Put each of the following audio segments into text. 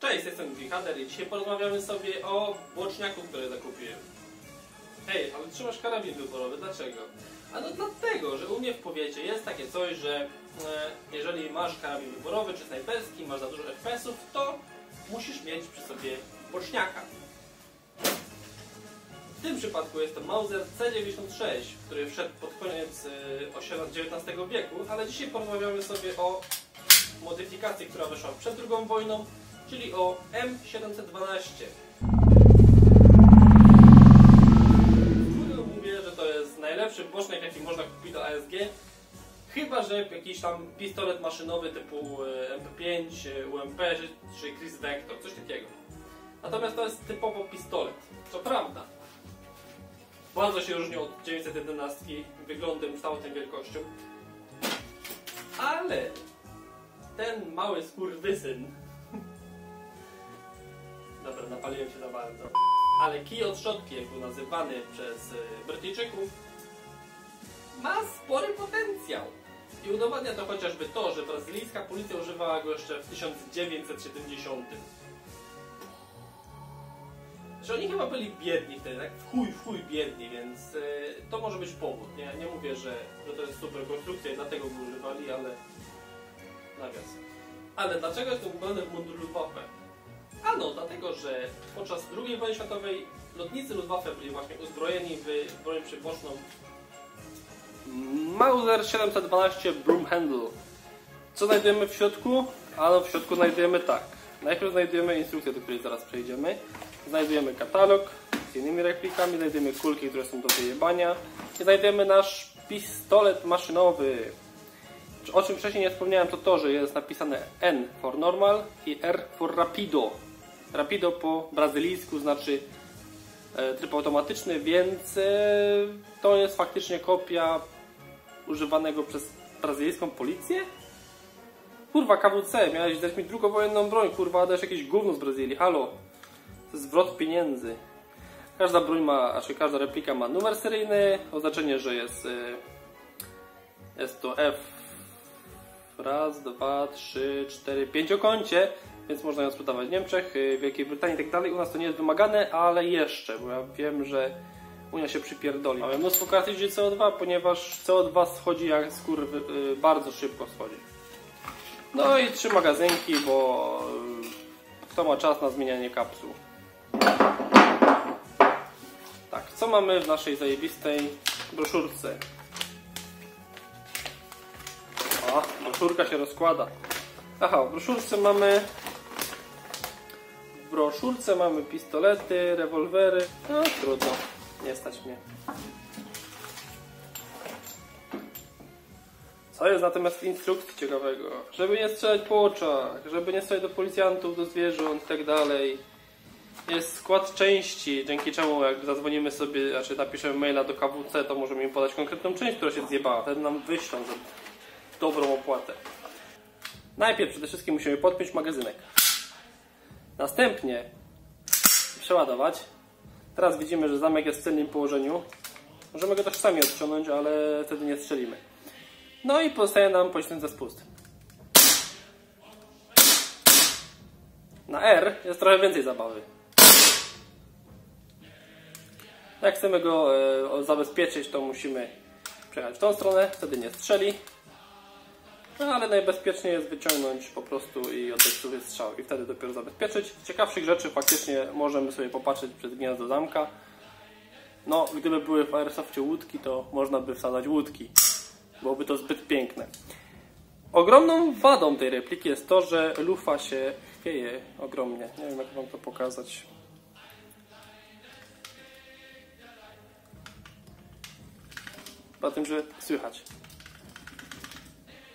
Cześć, jestem Wichader i dzisiaj porozmawiamy sobie o boczniaku, który zakupiłem. Hej, ale trzymasz karabin wyborowy, dlaczego? A no dlatego, że u mnie w powiecie jest takie coś, że e, jeżeli masz karabin wyborowy czy snajperski, masz za dużo FPS-ów, to musisz mieć przy sobie boczniaka. W tym przypadku jest to Mauser C96, który wszedł pod koniec e, XIX wieku, ale dzisiaj porozmawiamy sobie o modyfikacji, która wyszła przed II wojną, czyli o M712. Mówię, że to jest najlepszy bocznek, jaki można kupić do ASG. Chyba, że jakiś tam pistolet maszynowy typu e, MP5, e, UMP czy Chris Vector, coś takiego. Natomiast to jest typowo pistolet. Co prawda, bardzo się różni od 911 wyglądem, kształtem, wielkością. Ale ten mały skurwysyn napaliłem się za bardzo. Ale kij od szczotki, jak był nazywany przez y, Brytyjczyków, ma spory potencjał. I udowadnia to chociażby to, że brazylijska policja używała go jeszcze w 1970. Że oni chyba byli biedni wtedy, tak? W chuj, w chuj biedni, więc y, to może być powód. Nie, nie mówię, że, że to jest super konstrukcja i dlatego go używali, ale nawias. Ale dlaczego jestem ubrany w mundur Luftwaffe? Ano, dlatego, że podczas II wojny światowej lotnicy Luftwaffe byli właśnie uzbrojeni w broń przyboczną Mauser 712 Broomhandle. Co znajdujemy w środku? Ano, w środku znajdujemy tak. Najpierw znajdujemy instrukcję, do której zaraz przejdziemy. Znajdujemy katalog z innymi replikami, znajdujemy kulki, które są do wyjebania i znajdujemy nasz pistolet maszynowy. O czym wcześniej nie wspomniałem, to to, że jest napisane N for normal i R for rapido. Rapido po brazylijsku znaczy e, tryb automatyczny, więc e, to jest faktycznie kopia używanego przez brazylijską policję? Kurwa, KWC, miałeś dać mi drugowojenną broń, kurwa, dajesz jakieś gówno z Brazylii, halo. Zwrot pieniędzy. Każda broń ma, znaczy każda replika ma numer seryjny, oznaczenie, że jest e, jest to F raz, dwa, trzy, cztery, pięciokącie, więc można ją sprzedawać w Niemczech, w Wielkiej Brytanii i tak dalej. U nas to nie jest wymagane, ale jeszcze, bo ja wiem, że Unia się przypierdoli. Mamy mnóstwo kartridży CO2, ponieważ CO2 schodzi jak skór y, bardzo szybko schodzi. No i trzy magazynki, bo y, kto ma czas na zmienianie kapsuł. Tak, co mamy w naszej zajebistej broszurce? O, broszurka się rozkłada. Aha, w broszurce mamy broszurce mamy pistolety, rewolwery. No trudno, nie stać mnie. Co jest natomiast w instrukcji ciekawego? Żeby nie strzelać po oczach, żeby nie strzelać do policjantów, do zwierząt itd. Tak jest skład części, dzięki czemu jak zadzwonimy sobie, znaczy napiszemy maila do KWC, to możemy im podać konkretną część, która się zjebała. Wtedy nam wyślą za dobrą opłatę. Najpierw przede wszystkim musimy podpiąć magazynek. Następnie przeładować. Teraz widzimy, że zamek jest w celnym położeniu. Możemy go też sami odciągnąć, ale wtedy nie strzelimy. No i pozostaje nam za spust. Na R jest trochę więcej zabawy. Jak chcemy go e, zabezpieczyć, to musimy przejechać w tą stronę, wtedy nie strzeli. No ale najbezpieczniej jest wyciągnąć po prostu i oddać suchy strzał i wtedy dopiero zabezpieczyć. Z ciekawszych rzeczy faktycznie możemy sobie popatrzeć przez gniazdo zamka. No, gdyby były w Airsoftie łódki, to można by wsadzać łódki. Byłoby to zbyt piękne. Ogromną wadą tej repliki jest to, że lufa się chwieje ogromnie. Nie wiem jak wam to pokazać. Poza tym, że słychać.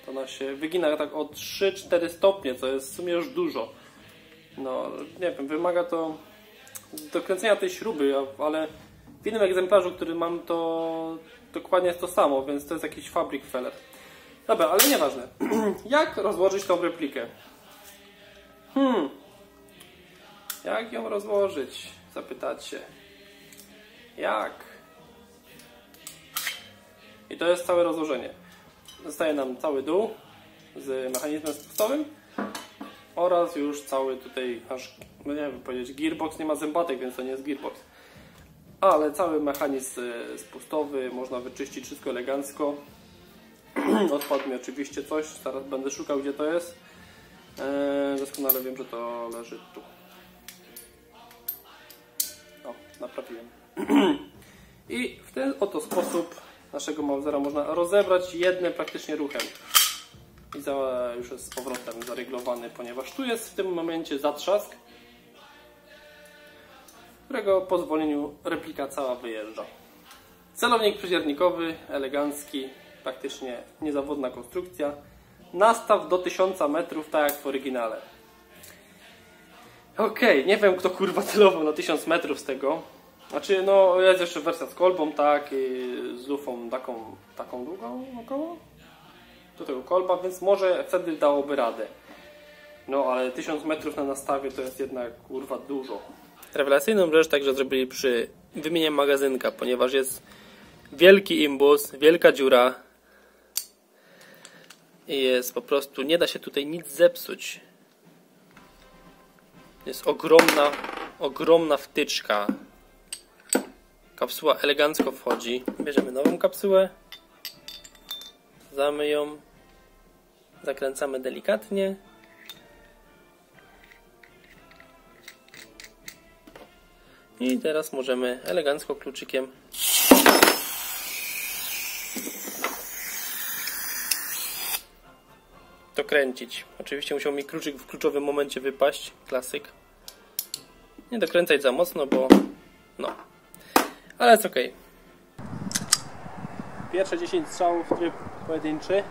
Ona się wygina tak o 3-4 stopnie, co jest w sumie już dużo. No, nie wiem, wymaga to dokręcenia tej śruby, ale w innym egzemplarzu, który mam, to dokładnie jest to samo, więc to jest jakiś fabrik feller. Dobra, ale nieważne. Jak rozłożyć tą replikę? Hmm. Jak ją rozłożyć? Zapytacie. Jak? I to jest całe rozłożenie. Zostaje nam cały dół z mechanizmem spustowym oraz już cały tutaj nasz, no nie wiem powiedzieć, gearbox nie ma zębatek, więc to nie jest gearbox. Ale cały mechanizm e, spustowy, można wyczyścić wszystko elegancko. Odpadł mi oczywiście coś, zaraz będę szukał gdzie to jest. Eee, doskonale wiem, że to leży tu. O, naprawiłem. I w ten oto sposób naszego Mausera można rozebrać jednym praktycznie ruchem. I za, już jest z powrotem zareglowany, ponieważ tu jest w tym momencie zatrzask, którego pozwoleniu replika cała wyjeżdża. Celownik przyziernikowy, elegancki, praktycznie niezawodna konstrukcja. Nastaw do 1000 metrów, tak jak w oryginale. Okej, okay, nie wiem kto kurwa celował na 1000 metrów z tego. Znaczy, no jest jeszcze wersja z kolbą, tak, z lufą taką, taką długą około. Do tego kolba, więc może wtedy dałoby radę. No, ale 1000 metrów na nastawie to jest jednak kurwa dużo. Rewelacyjną rzecz także zrobili przy wymianie magazynka, ponieważ jest wielki imbus, wielka dziura, jest po prostu, nie da się tutaj nic zepsuć. Jest ogromna, ogromna wtyczka. Kapsuła elegancko wchodzi. Bierzemy nową kapsułę. Zamy ją. Zakręcamy delikatnie. I teraz możemy elegancko kluczykiem dokręcić. Oczywiście musiał mi kluczyk w kluczowym momencie wypaść. Klasyk. Nie dokręcać za mocno, bo no. Ale jest ok. Pierwsze 10 strzałów, tryb pojedynczy.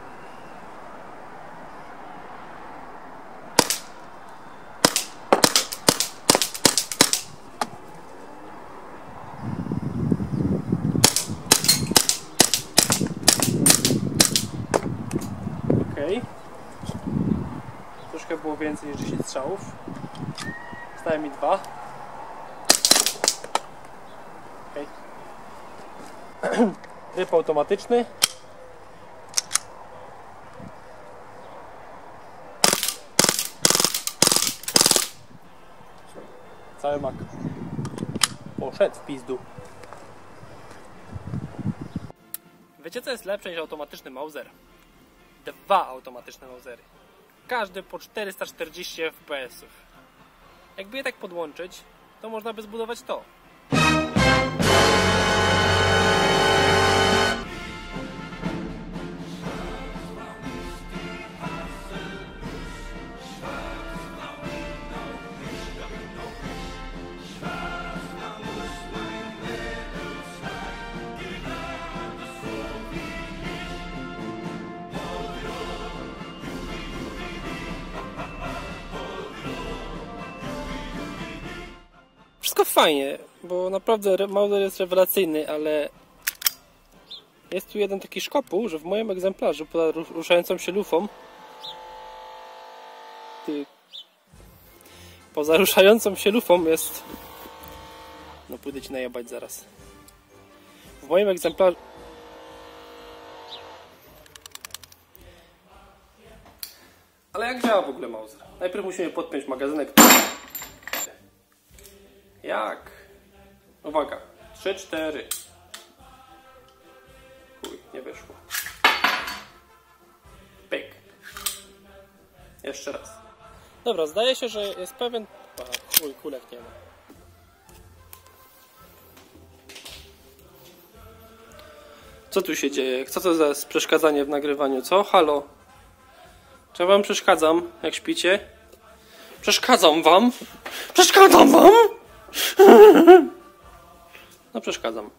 Troszkę było więcej niż 10 strzałów. Staje mi dwa. Tryb automatyczny. Cały mak poszedł w pizdu. Wiecie co jest lepsze niż automatyczny Mauser? Dwa automatyczne Mausery każdy po 440 fps. Jakby je tak podłączyć, to można by zbudować to. Fajnie, bo naprawdę Mauser jest rewelacyjny, ale jest tu jeden taki szkopuł, że w moim egzemplarzu poza ruszającą się lufą ty, poza ruszającą się lufą jest no pójdę ci najebać zaraz w moim egzemplarzu ale jak działa w ogóle Mauser? Najpierw musimy podpiąć magazynek jak? Uwaga. 3, 4. Chuj, nie wyszło. Pyk. Jeszcze raz. Dobra, zdaje się, że jest pewien... Aha, chuj, kulek nie ma. Co tu się dzieje? Co to za przeszkadzanie w nagrywaniu? Co? Halo? Czy wam przeszkadzam, jak śpicie? Przeszkadzam wam? Przeszkadzam wam? No przeszkadzam.